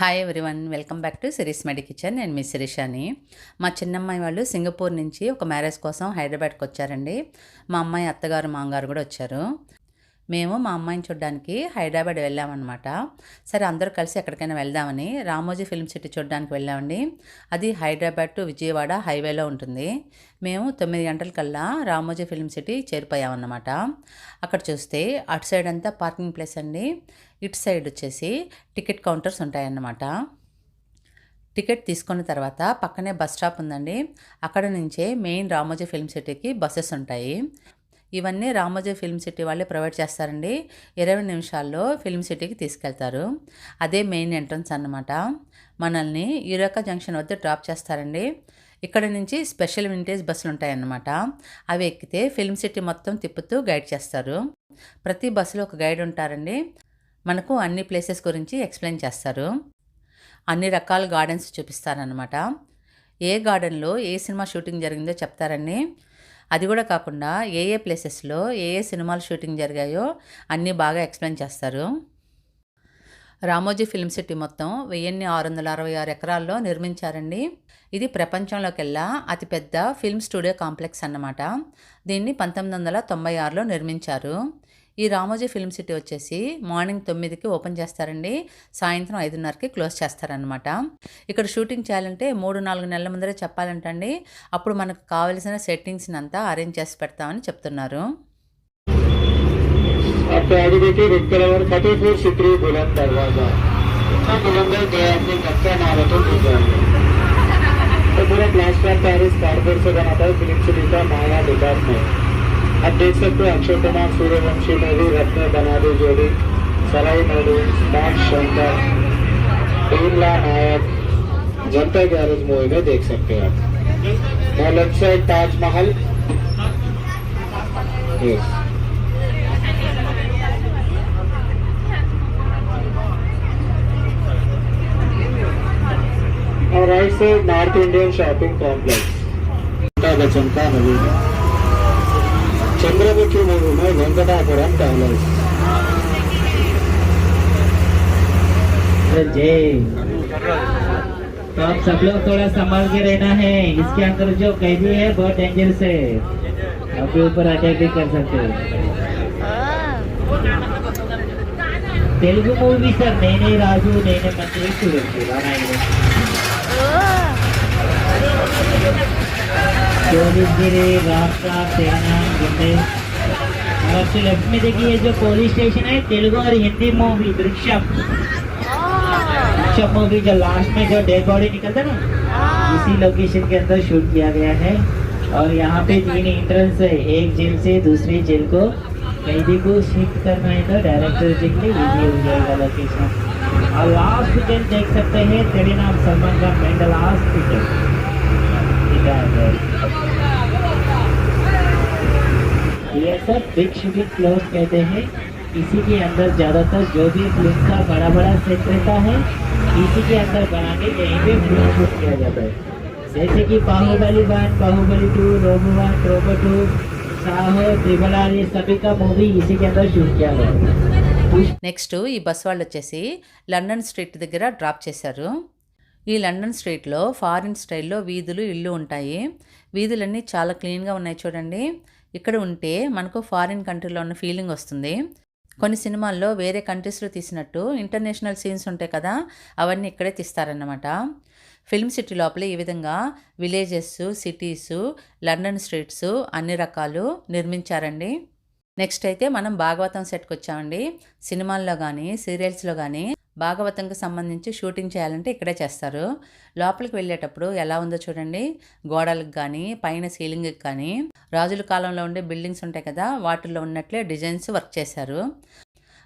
Hi everyone welcome back to series medi kitchen నేను మీ శిరీషాని. మా చిన్నమ్మాయి వాళ్ళు సింగపూర్ నుంచి ఒక మ్యారేజ్ కోసం హైదరాబాద్కి వచ్చారండి. మా అమ్మాయి అత్తగారు మామగారు కూడా వచ్చారు. మేము మా అమ్మాయిని చూడడానికి హైదరాబాద్ వెళ్ళామన్నమాట. సరే అందరూ కలిసి ఎక్కడికైనా వెళ్దామని రామోజీ ఫిల్మ్ సిటీ చూడడానికి వెళ్ళామండి. అది హైదరాబాద్ టు విజయవాడ హైవేలో ఉంటుంది. మేము తొమ్మిది గంటల కల్లా రామోజీ ఫిల్మ్ సిటీ చేరిపోయామన్నమాట. అక్కడ చూస్తే అటు సైడ్ అంతా పార్కింగ్ ప్లేస్ అండి. ఇటు సైడ్ వచ్చేసి టికెట్ కౌంటర్స్ ఉంటాయన్నమాట. టికెట్ తీసుకున్న తర్వాత పక్కనే బస్ స్టాప్ ఉందండి. అక్కడ నుంచే మెయిన్ రామోజీ ఫిల్మ్ సిటీకి బస్సెస్ ఉంటాయి. ఇవన్నీ రామోజీ ఫిల్మ్ సిటీ వాళ్ళే ప్రొవైడ్ చేస్తారండి. ఇరవై నిమిషాల్లో ఫిల్మ్ సిటీకి తీసుకెళ్తారు. అదే మెయిన్ ఎంట్రన్స్ అన్నమాట. మనల్ని యూరకా జంక్షన్ వద్ద డ్రాప్ చేస్తారండి. ఇక్కడ నుంచి స్పెషల్ వింటేజ్ బస్సులు ఉంటాయన్నమాట. అవి ఎక్కితే ఫిల్మ్ సిటీ మొత్తం తిప్పుతూ గైడ్ చేస్తారు. ప్రతి బస్సులో ఒక గైడ్ ఉంటారండి. మనకు అన్ని ప్లేసెస్ గురించి ఎక్స్ప్లెయిన్ చేస్తారు. అన్ని రకాల గార్డెన్స్ చూపిస్తారనమాట ఏ గార్డెన్లో ఏ సినిమా షూటింగ్ జరిగిందో చెప్తారండి అది కూడా కాకుండా ఏ ఏ ప్లేసెస్లో ఏ ఏ సినిమాలు షూటింగ్ జరిగాయో అన్నీ బాగా ఎక్స్ప్లెయిన్ చేస్తారు. రామోజీ ఫిల్మ్ సిటీ మొత్తం వెయ్యిన్ని ఆరు వందల అరవై ఆరు ఎకరాల్లో నిర్మించారండి. ఇది ప్రపంచంలోకెల్లా అతిపెద్ద ఫిల్మ్ స్టూడియో కాంప్లెక్స్ అన్నమాట. దీన్ని పంతొమ్మిది వందల తొంభై ఆరులో నిర్మించారు. ఈ రామోజీ ఫిల్మ్ సిటీ వచ్చేసి మార్నింగ్ తొమ్మిదికి ఓపెన్ చేస్తారండి సాయంత్రం ఐదున్నరకి క్లోజ్ చేస్తారనమాట ఇక్కడ షూటింగ్ చేయాలంటే మూడు నాలుగు నెలల ముందరే చెప్పాలంటండి అప్పుడు మనకు కావలసిన సెట్టింగ్స్ని అంతా అరేంజ్ చేసి పెడతామని చెప్తున్నారు आपको आगे देखिए रेड कलर फतेहपुर सिकरी बुलंद दरवाजा अच्छा बुलंदर गया अपने कच्चा मैराथन हो जाएंगे तो पूरा प्लास्टर ऑफ पेरिस कार्डबोर्ड से बना था फिल्म सिटी का माया डिपार्टमेंट आप देख सकते हो, अक्षय कुमार, सूर्यवंशी मूवी रत्न बना दी जोड़ी। सराई नोडू स्मार्ट शंकर टीमला नायक, जनता गैरेज मूवी में देख सकते हैं आप। और लेफ़्ट साइड ताजमहल. और right side north Indian shopping complex Bachchan का नवीन चंद्रमुखी मूवी में वेंकटापुरम पैलेस जय तो आप सब लोग थोड़ा संभाल के रहना है इसके अंदर जो कैदी है बहुत डेंजरस है आपके ऊपर अटैक भी कर सकते हो తెలుగు మూవీ సార్ నేనే రాజు నేనే మంత్రి చూడొచ్చు लक्ष्मी देखिए जो पोलिस स्टेशन है, तेलुगु और हिंदी मूवी दृश्यम। दृश्यम मूवी जो लास्ट में जो डेड बॉडी निकलता है ना, इसी लोकेशन के अंदर शूट किया गया है। और यहाँ पे तीन एंट्रेंस है, एक जेल से दूसरी जेल को। कैदी को शिफ्ट करना है तो डायरेक्टर जी के लिए लोकेशन और लास्ट जेल देख सकते हैं, तेरे नाम सलमान का मैं लास्ट जेल। ठीक है ये सब बिग शूटिंग क्लोज कहते हैं इसी के अंदर ज़्यादातर जो भी फिल्म का बड़ा बड़ा सेट रहता है इसी के अंदर बना के यहीं पे फिल्म शूट किया जाता है जैसे कि Baahubali one Baahubali two Robo one Robo two Saaho triple R ये सभी का मूवी इसी के अंदर शूट किया गया है నెక్స్ట్ ఈ బస్ వాళ్ళు వచ్చేసి లండన్ స్ట్రీట్ దగ్గర డ్రాప్ చేశారు ఈ లండన్ స్ట్రీట్లో ఫారిన్ స్టైల్లో వీధులు ఇల్లు ఉంటాయి వీధులన్నీ చాలా క్లీన్గా ఉన్నాయి చూడండి ఇక్కడ ఉంటే మనకు ఫారిన్ కంట్రీలో ఉన్న ఫీలింగ్ వస్తుంది. కొన్ని సినిమాల్లో వేరే కంట్రీస్లో తీసినట్టు ఇంటర్నేషనల్ సీన్స్ ఉంటాయి కదా అవన్నీ ఇక్కడే తీస్తారన్నమాట. ఫిల్మ్ సిటీ లోపల ఈ విధంగా విలేజెస్ సిటీస్ లండన్ స్ట్రీట్స్ అన్ని రకాలు నిర్మించారండి. నెక్స్ట్ అయితే మనం భాగవతం సెట్కి వచ్చామండి. సినిమాల్లో కానీ సీరియల్స్లో కానీ భాగవతంకి సంబంధించి షూటింగ్ చేయాలంటే ఇక్కడే చేస్తారు. లోపలికి వెళ్ళేటప్పుడు ఎలా ఉందో చూడండి. గోడలకు కానీ పైన సీలింగ్కి కానీ రాజుల కాలంలో ఉండే బిల్డింగ్స్ ఉంటాయి కదా వాటిల్లో ఉన్నట్లే డిజైన్స్ వర్క్ చేశారు.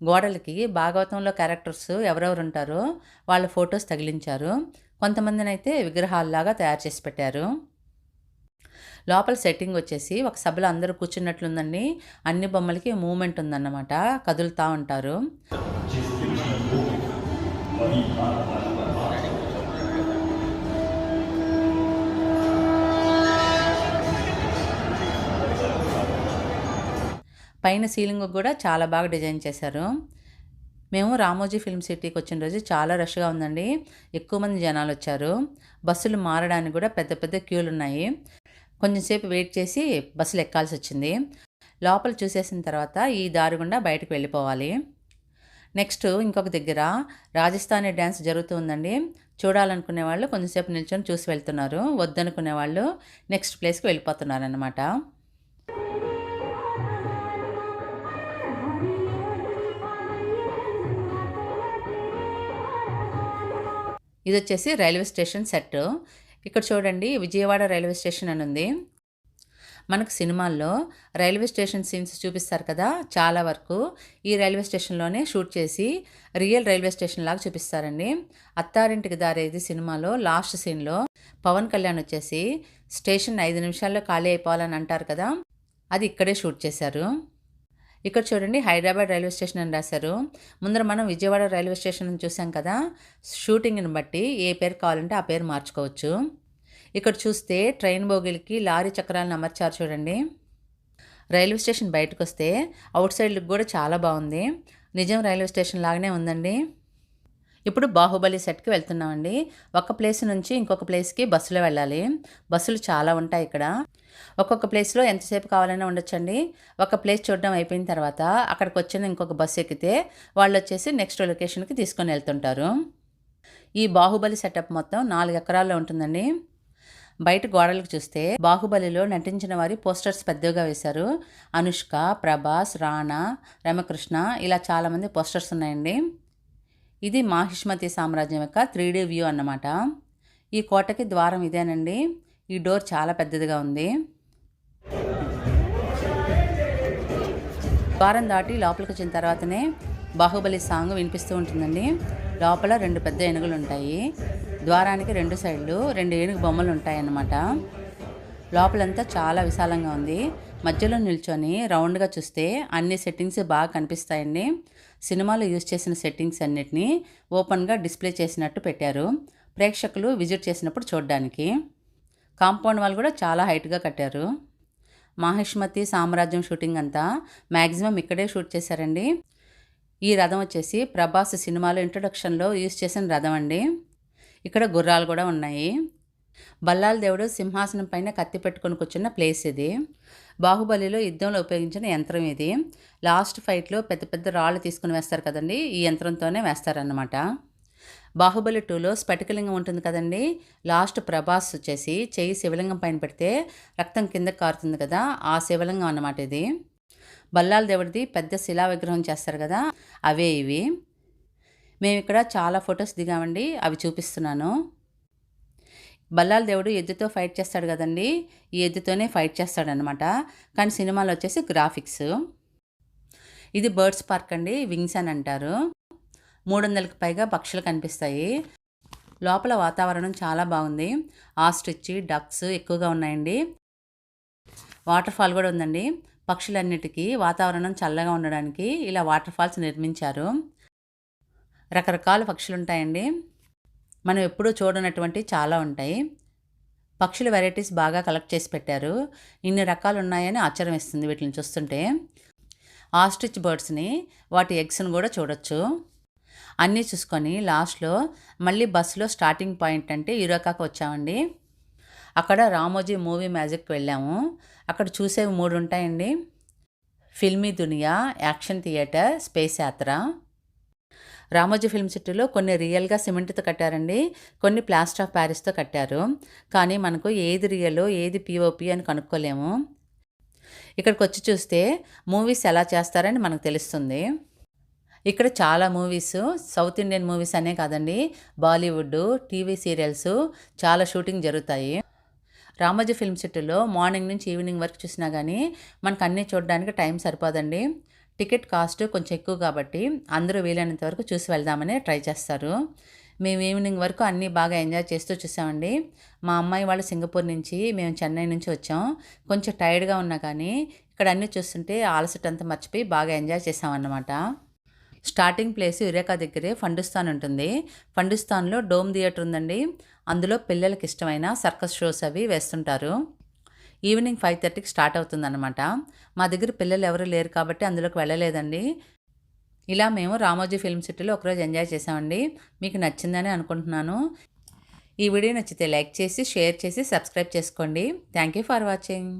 గోడలకి భాగవతంలో క్యారెక్టర్స్ ఎవరెవరు ఉంటారో వాళ్ళ ఫొటోస్ తగిలించారు. కొంతమందిని అయితే విగ్రహాల్లాగా తయారు చేసి పెట్టారు. లోపల సెట్టింగ్ వచ్చేసి ఒక సభలో అందరూ కూర్చున్నట్లుందండి. అన్ని బొమ్మలకి మూమెంట్ ఉందన్నమాట. కదులుతూ ఉంటారు. పైన సీలింగ్ కూడా చాలా బాగా డిజైన్ చేశారు. మేము రామోజీ ఫిల్మ్ సిటీకి వచ్చిన రోజు చాలా రష్గా ఉందండి. ఎక్కువ మంది జనాలు వచ్చారు. బస్సులు మారడానికి కూడా పెద్ద పెద్ద క్యూలు ఉన్నాయి. కొంచెంసేపు వెయిట్ చేసి బస్సులు ఎక్కాల్సి వచ్చింది. లోపల చూసేసిన తర్వాత ఈ దారి గుండా బయటకు వెళ్ళిపోవాలి. నెక్స్ట్ ఇంకొక దగ్గర రాజస్థానీ డ్యాన్స్ జరుగుతూ ఉందండి చూడాలనుకునే వాళ్ళు కొంచెంసేపు నిల్చొని చూసి వెళ్తున్నారు. వద్దనుకునే వాళ్ళు నెక్స్ట్ ప్లేస్కి వెళ్ళిపోతున్నారు అనమాట ఇది వచ్చేసి రైల్వే స్టేషన్ సెట్ ఇక్కడ చూడండి విజయవాడ రైల్వే స్టేషన్ అని ఉంది మనకు సినిమాల్లో రైల్వే స్టేషన్ సీన్స్ చూపిస్తారు కదా చాలా వరకు. ఈ రైల్వే స్టేషన్లోనే షూట్ చేసి రియల్ రైల్వే స్టేషన్ లాగా చూపిస్తారండి. అత్తారింటికి దారేది సినిమాలో లాస్ట్ సీన్లో పవన్ కళ్యాణ్ వచ్చేసి స్టేషన్ ఐదు నిమిషాల్లో ఖాళీ అయిపోవాలని అంటారు కదా అది ఇక్కడే షూట్ చేశారు. ఇక్కడ చూడండి హైదరాబాద్ రైల్వే స్టేషన్ అని రాశారు. ముందర మనం విజయవాడ రైల్వే స్టేషన్ చూసాం కదా షూటింగ్ని బట్టి ఏ పేరు కావాలంటే ఆ పేరు మార్చుకోవచ్చు. ఇక్కడ చూస్తే ట్రైన్ బోగిలకి లారీ చక్రాలను అమర్చారు చూడండి. రైల్వే స్టేషన్ బయటకు వస్తే అవుట్ సైడ్ లుక్ కూడా చాలా బాగుంది. నిజం రైల్వే స్టేషన్ లాగానే ఉందండి. ఇప్పుడు బాహుబలి సెట్కి వెళ్తున్నామండి. ఒక ప్లేస్ నుంచి ఇంకొక ప్లేస్కి బస్సులో వెళ్ళాలి. బస్సులు చాలా ఉంటాయి ఇక్కడ. ఒక్కొక్క ప్లేస్లో ఎంతసేపు కావాలన్నా ఉండొచ్చండి. ఒక ప్లేస్ చూడడం అయిపోయిన తర్వాత అక్కడికి వచ్చిన ఇంకొక బస్సు ఎక్కితే వాళ్ళు వచ్చేసి నెక్స్ట్ లొకేషన్కి తీసుకొని వెళ్తుంటారు. ఈ బాహుబలి సెటప్ మొత్తం నాలుగు ఎకరాల్లో ఉంటుందండి. బయట గోడలకు చూస్తే బాహుబలిలో నటించిన వారి పోస్టర్స్ పెద్దగా వేశారు. అనుష్క ప్రభాస్ రాణా రమకృష్ణ ఇలా చాలామంది పోస్టర్స్ ఉన్నాయండి. ఇది మాహిష్మతి సామ్రాజ్యం యొక్క త్రీ డీ వ్యూ అన్నమాట. ఈ కోటకి ద్వారం ఇదేనండి. ఈ డోర్ చాలా పెద్దదిగా ఉంది. ద్వారం దాటి లోపలికి వచ్చిన తర్వాతనే బాహుబలి సాంగ్ వినిపిస్తూ ఉంటుందండి. లోపల రెండు పెద్ద ఏనుగులు ఉంటాయి. ద్వారానికి రెండు సైడ్లు రెండు ఏనుగు బొమ్మలు ఉంటాయన్నమాట. లోపలంతా చాలా విశాలంగా ఉంది. మధ్యలో నిల్చొని రౌండ్గా చూస్తే అన్ని సెట్టింగ్స్ బాగా కనిపిస్తాయండి. సినిమాలో యూజ్ చేసిన సెట్టింగ్స్ అన్నిటినీ ఓపెన్గా డిస్ప్లే చేసినట్టు పెట్టారు. ప్రేక్షకులు విజిట్ చేసినప్పుడు చూడడానికి. కాంపౌండ్ వాళ్ళు కూడా చాలా హైట్గా కట్టారు. మాహిష్మతి సామ్రాజ్యం షూటింగ్ అంతా మ్యాక్సిమం ఇక్కడే షూట్ చేశారండి. ఈ రథం వచ్చేసి ప్రభాస్ సినిమాలో ఇంట్రొడక్షన్లో యూజ్ చేసిన రథం అండి. ఇక్కడ గుర్రాలు కూడా ఉన్నాయి. బల్లాల దేవుడు సింహాసనం పైన కత్తి పెట్టుకొని కూర్చున్న ప్లేస్ ఇది. బాహుబలిలో యుద్ధంలో ఉపయోగించిన యంత్రం ఇది. లాస్ట్ ఫైట్లో పెద్ద పెద్ద రాళ్ళు తీసుకుని వేస్తారు కదండి. ఈ యంత్రంతోనే వేస్తారన్నమాట. బాహుబలి టూలో స్ఫటికలింగం ఉంటుంది కదండి. లాస్ట్ ప్రభాస్ వచ్చేసి చెయ్యి శివలింగం పైన పెడితే రక్తం కింద కారుతుంది కదా. ఆ శివలింగం అన్నమాట ఇది. బల్లాల దేవుడిది పెద్ద శిలా విగ్రహం చేస్తారు కదా. అవే ఇవి. మేము ఇక్కడ చాలా ఫొటోస్ దిగామండి. అవి చూపిస్తున్నాను. బల్లాల దేవుడు ఎద్దుతో ఫైట్ చేస్తాడు కదండి. ఈ ఎద్దుతోనే ఫైట్ చేస్తాడనమాట కానీ సినిమాలో వచ్చేసి గ్రాఫిక్స్. ఇది బర్డ్స్ పార్క్ అండి. వింగ్స్ అని అంటారు. మూడు వందలకు పైగా పక్షులు కనిపిస్తాయి. లోపల వాతావరణం చాలా బాగుంది. ఆస్ట్రిచ్ డక్స్ ఎక్కువగా ఉన్నాయండి. వాటర్ ఫాల్ కూడా ఉందండి. పక్షులన్నిటికీ వాతావరణం చల్లగా ఉండడానికి ఇలా వాటర్ ఫాల్స్ నిర్మించారు. రకరకాల పక్షులు ఉంటాయండి మనం ఎప్పుడూ చూడనటువంటి చాలా ఉంటాయి. పక్షుల వెరైటీస్ బాగా కలెక్ట్ చేసి పెట్టారు. ఇన్ని రకాలు ఉన్నాయని ఆశ్చర్యం ఇస్తుంది వీటిని చూస్తుంటే. ఆస్ట్రిచ్ బర్డ్స్ని వాటి ఎగ్స్ని కూడా చూడొచ్చు. అన్నీ చూసుకొని లాస్ట్లో మళ్ళీ బస్సులో స్టార్టింగ్ పాయింట్ అంటే ఇరోకాకు వచ్చామండి. అక్కడ రామోజీ మూవీ మ్యాజిక్కి వెళ్ళాము. అక్కడ చూసేవి మూడు ఉంటాయండి ఫిల్మీ దునియా యాక్షన్ థియేటర్ స్పేస్ యాత్ర. రామోజీ ఫిల్మ్ సిటీలో కొన్ని రియల్గా సిమెంట్తో కట్టారండి. కొన్ని ప్లాస్టర్ ఆఫ్ ప్యారిస్తో కట్టారు. కానీ మనకు ఏది రియల్ ఏది పిఓపి అని కనుక్కోలేము. ఇక్కడికి వచ్చి చూస్తే మూవీస్ ఎలా చేస్తారని మనకు తెలుస్తుంది. ఇక్కడ చాలా మూవీస్ సౌత్ ఇండియన్ మూవీస్ అనే కాదండి బాలీవుడ్ టీవీ సీరియల్స్ చాలా షూటింగ్ జరుగుతాయి. రామోజీ ఫిల్మ్ సిటీలో మార్నింగ్ నుంచి ఈవినింగ్ వరకు చూసినా కానీ మనకు అన్నీ చూడడానికి టైం సరిపోదండి. టికెట్ కాస్ట్ కొంచెం ఎక్కువ కాబట్టి అందరూ వీలైనంత వరకు చూసి వెళ్దామని ట్రై చేస్తారు. మేము ఈవినింగ్ వరకు అన్నీ బాగా ఎంజాయ్ చేస్తూ చూసామండి. మా అమ్మాయి వాళ్ళు సింగపూర్ నుంచి మేము చెన్నై నుంచి వచ్చాం. కొంచెం టైర్డ్గా ఉన్నా కానీ ఇక్కడ అన్నీ చూస్తుంటే ఆలసట అంతా మర్చిపోయి బాగా ఎంజాయ్ చేసామన్నమాట. స్టార్టింగ్ ప్లేస్ యురేకా దగ్గరే ఫండుస్తాన్ ఉంటుంది. ఫండుస్తాన్లో డోమ్ థియేటర్ ఉందండి. అందులో పిల్లలకి ఇష్టమైన సర్కస్ షోస్ అవి వేస్తుంటారు. ఈవినింగ్ ఫైవ్ థర్టీకి స్టార్ట్ అవుతుందన్నమాట. మా దగ్గర పిల్లలు ఎవరు లేరు కాబట్టి అందులోకి వెళ్ళలేదండి. ఇలా మేము రామోజీ ఫిల్మ్ సిటీలో ఒకరోజు ఎంజాయ్ చేసామండి మీకు నచ్చిందని అనుకుంటున్నాను. ఈ వీడియో నచ్చితే లైక్ చేసి షేర్ చేసి సబ్స్క్రైబ్ చేసుకోండి. Thank you for watching.